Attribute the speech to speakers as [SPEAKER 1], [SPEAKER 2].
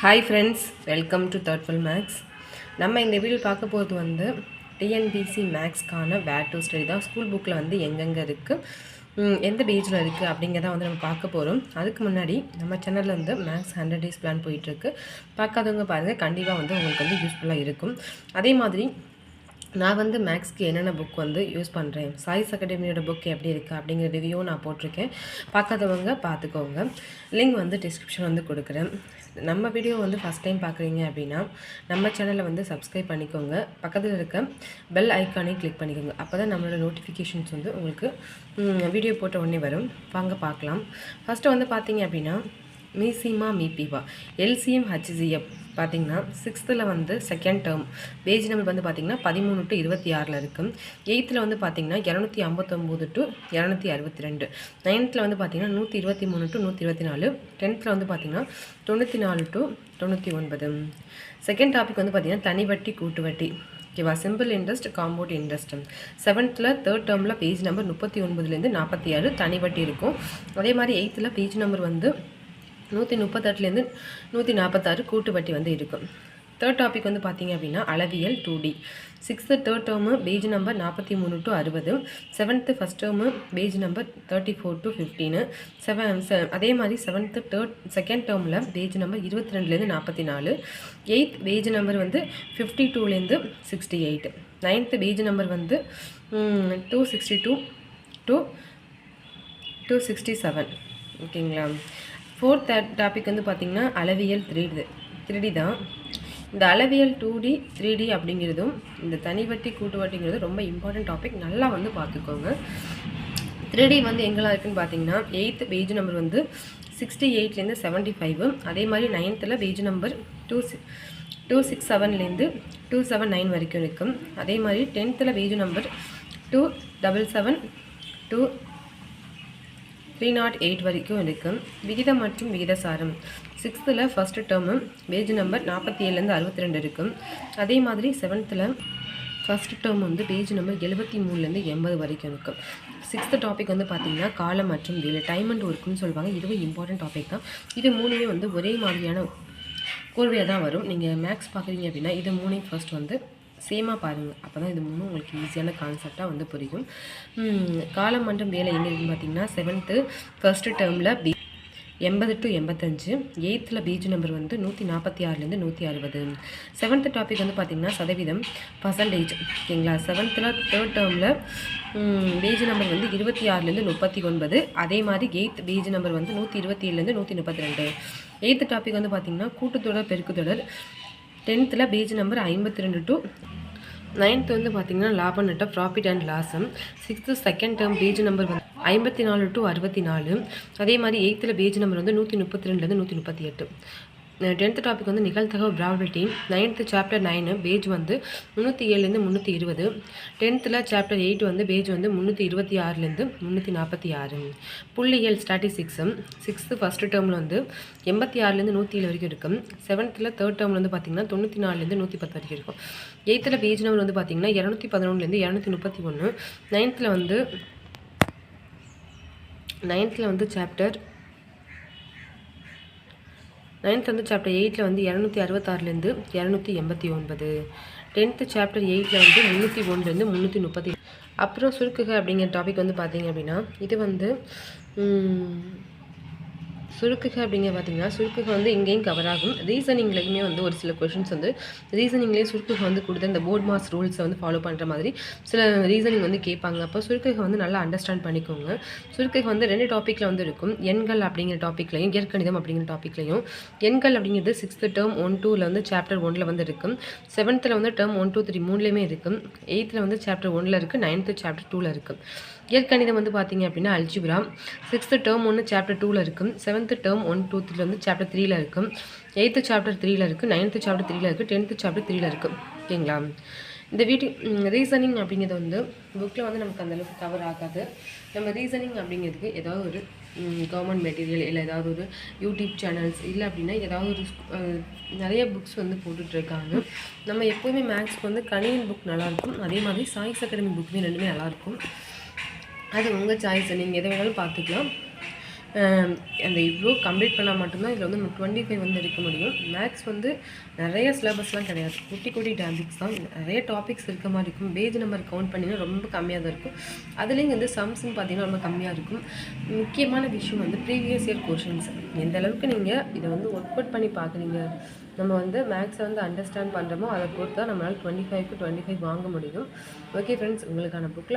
[SPEAKER 1] Hi friends welcome to thoughtful maths நம்ம இந்த video பார்க்க போகிறது வந்து டிஎன்பிசி மேக்ஸ்க்கான வேர் ஸ்டடி தான். ஸ்கூல் புக்கில் வந்து எங்கெங்கே இருக்குது எந்த பேஜில் இருக்குது அப்படிங்கிறத வந்து நம்ம பார்க்க போகிறோம் அதுக்கு முன்னாடி நம்ம சேனலில் வந்து மேக்ஸ் ஹண்ட்ரட் டேஸ் பிளான் போயிட்டுருக்கு. பார்க்காதவங்க பாருங்கள் கண்டிப்பாக வந்து உங்களுக்கு வந்து யூஸ்ஃபுல்லாக இருக்கும். அதே மாதிரி நான் வந்து மேக்ஸ்க்கு என்னென்ன புக் வந்து யூஸ் பண்ணுறேன் சாய்ஸ் அகாடமியோட புக் எப்படி இருக்குது அப்படிங்கிற ரிவ்யூவும் நான் போட்டிருக்கேன். பார்க்காதவங்க பார்த்துக்கோங்க. லிங்க் வந்து டிஸ்கிரிப்ஷன் வந்து கொடுக்குறேன். நம்ம வீடியோ வந்து ஃபஸ்ட் டைம் பார்க்குறீங்க அப்படின்னா நம்ம சேனலை வந்து சப்ஸ்கிரைப் பண்ணிக்கோங்க. பக்கத்தில் இருக்க பெல் ஐக்கானே கிளிக் பண்ணிக்கோங்க. அப்போ தான் நம்மளோட நோட்டிஃபிகேஷன்ஸ் வந்து உங்களுக்கு வீடியோ போட்ட உடனே வரும். வாங்க பார்க்கலாம். ஃபஸ்ட்டு வந்து பார்த்தீங்க அப்படின்னா மீசிமா மீபிவா. எல்சிஎம் ஹச்சிசிஎஃப் பார்த்தீங்கன்னா சிக்ஸ்த்தில் வந்து செகண்ட் டேர்ம் பேஜ் நம்பர் வந்து பார்த்தீங்கன்னா பதிமூணு டு இருபத்தி ஆறில் இருக்குது எயித்தில் வந்து பார்த்திங்கன்னா இரநூத்தி ஐம்பத்தொம்போது டு இரநூத்தி அறுபத்தி ரெண்டு. நைன்த்தில் வந்து பார்த்தீங்கன்னா நூற்றி இருபத்தி மூணு டு நூற்றி இருபத்தி நாலு. டென்த்தில் வந்து பார்த்திங்கன்னா தொண்ணூற்றி நாலு டு தொண்ணூற்றி ஒன்பது. செகண்ட் டாபிக் வந்து பார்த்திங்கன்னா தனி வட்டி கூட்டு வட்டி ஓகேவா? சிம்பிள் இன்ட்ரெஸ்ட் காம்பவுண்ட் இன்ட்ரெஸ்ட் செவன்த்தில் தேர்ட் டேர்மில் பேஜ் நம்பர் முப்பத்தி ஒன்பதுலேருந்து நாற்பத்தி ஆறு தனி வட்டி இருக்கும். அதே மாதிரி எயித்தில் பேஜ் நம்பர் வந்து நூற்றி முப்பத்தெட்டுலேருந்து நூற்றி நாற்பத்தாறு கூட்டு வட்டி வந்து இருக்கும். தேர்ட் டாபிக் வந்து பார்த்தீங்க அப்படின்னா அளவியல் two D sixth third term page number நாற்பத்தி மூணு டு அறுபது. Seventh first term page number thirty four to fifteen seven அதே மாதிரி செவன்த்து தேர்ட் செகண்ட் டேர்மில் பேஜ் நம்பர் இருபத்தி ரெண்டுலேருந்து நாற்பத்தி நாலு. எயித் பேஜ் நம்பர் வந்து ஃபிஃப்டி டூலேருந்து sixty eight ninth page number வந்து two sixty two two two sixty seven ஓகேங்களா ஃபோர்த் டாபிக் வந்து பார்த்திங்கன்னா அளவியல் த்ரீ த்ரீ தான். இந்த அளவியல் டூ டி த்ரீ டி அப்படிங்கிறதும் இந்த தனிவட்டி கூட்டுவட்டிங்கிறது ரொம்ப இம்பார்ட்டன்ட் டாபிக் நல்லா வந்து பார்த்துக்கோங்க த்ரீ டி வந்து எங்கெல்லாம் இருக்குன்னு பார்த்தீங்கன்னா எயித்து பேஜ் நம்பர் வந்து சிக்ஸ்டி எயிட்லேருந்து செவன்ட்டி ஃபைவ் அதே மாதிரி நைன்த்தில் page number two six two six செவன்லேருந்து two seven nine வரைக்கும் இருக்கும் அதே மாதிரி டென்த்தில் page number two double seven to three naught eight வரைக்கும் இருக்குது விகிதம் மற்றும் விகிதசாரம். சிக்ஸ்த்தில் ஃபஸ்ட்டு டேர்மு பேஜ் நம்பர் நாற்பத்தி ஏழுலேருந்து அறுபத்தி ரெண்டு இருக்கும் அதே மாதிரி செவன்த்தில் ஃபஸ்ட் டேர்ம் வந்து பேஜ் நம்பர் எழுபத்தி மூணுலேருந்து எண்பது வரைக்கும் இருக்கும் சிக்ஸ்த்து டாபிக் வந்து பார்த்திங்கன்னா காலம் மற்றும் வேலை டைம் அண்ட் ஒர்க்குன்னு சொல்லுவாங்க. இதுவும் இம்பார்ட்டன்ட் டாபிக் தான். இது மூணுமே வந்து ஒரே மாதிரியான கோர்வையாக தான் வரும். நீங்கள் மேக்ஸ் பார்க்குறீங்க அப்படின்னா இது மூணையும் ஃபர்ஸ்ட் வந்து சேமாக பாருங்கள் அப்போ தான் இது மூணும் உங்களுக்கு ஈஸியான கான்செப்டாக வந்து புரியும். காலம் மற்றும் வேலை எங்கே இருக்குன்னு பார்த்தீங்கன்னா செவன்த்து ஃபஸ்ட்டு டேர்மில் பி எண்பது டு எண்பத்தஞ்சு எயித்தில் பேஜ் நம்பர் வந்து நூற்றி நாற்பத்தி ஆறுலேருந்து நூற்றி அறுபது. செவன்த்து டாபிக் வந்து பார்த்திங்கன்னா சதவீதம் பர்சன்டேஜ் ஓகேங்களா? செவன்த்தில் தேர்ட் டேர்மில் பேஜ் நம்பர் வந்து இருபத்தி ஆறுலேருந்து முப்பத்தி ஒன்பது. அதே மாதிரி எயித் பேஜ் நம்பர் வந்து நூற்றி இருபத்தி ஏழுலேருந்து நூற்றி முப்பத்தி ரெண்டு. எயித்து டாபிக் வந்து பார்த்திங்கன்னா கூட்டுத்தொடர் பெருக்குத்தொடர் டென்த்தில் பேஜ் நம்பர் ஐம்பத்தி ரெண்டு டு நைன்த் வந்து பார்த்தீங்கன்னா லாபம் நட்ட profit and லாஸும் sixth second term page number வந்து ஐம்பத்தி நாலு டு அறுபத்தி நாலு. அதே மாதிரி எயித்தில் பேஜ் நம்பர் வந்து நூற்றி முப்பத்தி ரெண்டுலேருந்து நூற்றி முப்பத்தி எட்டு. டென்த்து டாபிக் வந்து நிகழ்த்தகவு probability ninth chapter nine page வந்து முந்நூற்றி ஏழுலேருந்து முந்நூற்றி இருபது. டென்த்தில் சாப்டர் எயிட் வந்து பேஜ் வந்து முந்நூற்றி இருபத்தி ஆறுலேருந்து முந்நூற்றி நாற்பத்தி ஆறு. புள்ளியியல் ஸ்டாட்டிஸ்டிக்ஸு சிக்ஸ்த்து ஃபஸ்ட்டு டேர்மில் வந்து எண்பத்தி ஆறுலேருந்து நூற்றி ஏழு வரைக்கும் இருக்கும் செவன்த்தில் தேர்ட் டேர்மில் வந்து பார்த்திங்கன்னா தொண்ணூற்றி நாலுலேருந்து நூற்றி பத்து வரைக்கும் இருக்கும். எயித்தில் பேஜ் நம்பர் வந்து பார்த்திங்கன்னா இரநூத்தி பதினொன்றுலேருந்து இரநூத்தி முப்பத்தி ஒன்று நைன்த்தில் வந்து நைன்த்தில் வந்து சாப்டர் நைன்த் வந்து சாப்டர் எயிட்டில் வந்து இரநூத்தி அறுபத்தாறுலேருந்து இரநூத்தி எண்பத்தி ஒன்பது. டென்த்து சாப்டர் எயிட்டில் வந்து முந்நூற்றி ஒன்றுலேருந்து முந்நூற்றி முப்பத்தி. அப்புறம் சுருக்குக அப்படிங்கிற டாபிக் வந்து பார்த்தீங்க அப்படின்னா இது வந்து சுருக்குக அப்படிங்கிற பார்த்தீங்கன்னா சுருக்குக வந்து இங்கேயும் கவர் ஆகும். ரீசனிங்லேயுமே வந்து ஒரு சில கொஷின்ஸ் வந்து ரீசனிங்லேயே சுருக்குக வந்து கொடுத்து இந்த போர்ட் மாஸ் ரூல்ஸை வந்து ஃபாலோ பண்ணுற மாதிரி சில ரீசனிங் வந்து கேட்பாங்க. அப்போ சுருக்குக வந்து நல்லா அண்டர்ஸ்டாண்ட் பண்ணிக்கோங்க. சுருக்குக வந்து ரெண்டு டாப்பிக்கில் வந்து இருக்கும். எண்கள் அப்படிங்கிற டாப்பிக்லையும் இயற்கணிதம் அப்படிங்கிற டாப்பிக்லையும் எண்கள் அப்படிங்கிறது சிக்ஸ்த்து டேர்ம் ஒன் டூவில் வந்து சாப்டர் ஒனில் வந்து இருக்கும். செவன்த்தில் வந்து டேர்ம் ஒன் டூ த்ரீ மூணுலேயுமே இருக்கும். எயித்தில் வந்து சாப்டர் ஒனில் இருக்குது நைன்த்து சாப்டர் டூவில் இருக்குது இயற்கணிதம் வந்து பார்த்தீங்க அப்படின்னா அல்ஜிபிரா சிக்ஸ்த்து டேர்ம் ஒன்று சாப்டர் டூவில் இருக்கும். Seventh term one two three வந்து சாப்டர் த்ரீல இருக்கும் எயித்து சாப்டர் த்ரீல இருக்குது நைன்த்து சாப்டர் த்ரீல இருக்குது டென்த்து சாப்டர் த்ரீல இருக்குது ஓகேங்களா? இந்த வீட்டு ரீசனிங் அப்படிங்கிறது வந்து புக்கில் வந்து நமக்கு அந்தளவுக்கு கவர் ஆகாது. நம்ம ரீசனிங் அப்படிங்கிறதுக்கு ஏதாவது ஒரு கவர்மெண்ட் மெட்டீரியல் இல்லை ஏதாவது ஒரு யூடியூப் சேனல்ஸ் இல்லை அப்படின்னா ஏதாவது ஒரு நிறைய புக்ஸ் வந்து போட்டுட்ருக்காங்க. நம்ம எப்போவுமே மேக்ஸ்க்கு வந்து கணியன் புக் நல்லாயிருக்கும். அதே மாதிரி சாய்ஸ் அகாடமி புக்குமே ரெண்டுமே நல்லாயிருக்கும். அது உங்கள் சாய்ஸ் நீங்கள் எதை வேணாலும் பார்த்துக்கலாம். அந்த இவ்வளோ கம்ப்ளீட் பண்ணால் மட்டும்தான் இதில் வந்து நம்ம டுவெண்ட்டி ஃபைவ் வந்து எடுக்க முடியும். மேக்ஸ் வந்து நிறைய சிலபஸ்லாம் கிடையாது. குட்டி குட்டி டாபிக்ஸ் தான். நிறைய டாபிக்ஸ் இருக்க மாதிரி இருக்கும். பேஜ் நம்பர் கவுண்ட் பண்ணிங்கன்னா ரொம்ப கம்மியாக தான் இருக்கும். அதுலேயும் வந்து சம்ஸ்னு பார்த்தீங்கன்னா ரொம்ப கம்மியாக இருக்கும். முக்கியமான விஷயம் வந்து ப்ரீவியஸ் இயர் கொஷின்ஸ் எந்த அளவுக்கு நீங்கள் இதை வந்து ஒர்க் அவுட் பண்ணி பார்க்குறீங்க? நம்ம வந்து மேக்ஸை வந்து அண்டர்ஸ்டாண்ட் பண்ணுறோமோ அதை பொறுத்து தான் நம்மளால் டுவெண்ட்டி ஃபைவ்க்கு டுவெண்ட்டி ஃபைவ் வாங்க முடியும். ஓகே ஃப்ரெண்ட்ஸ் உங்களுக்கான புக்கில்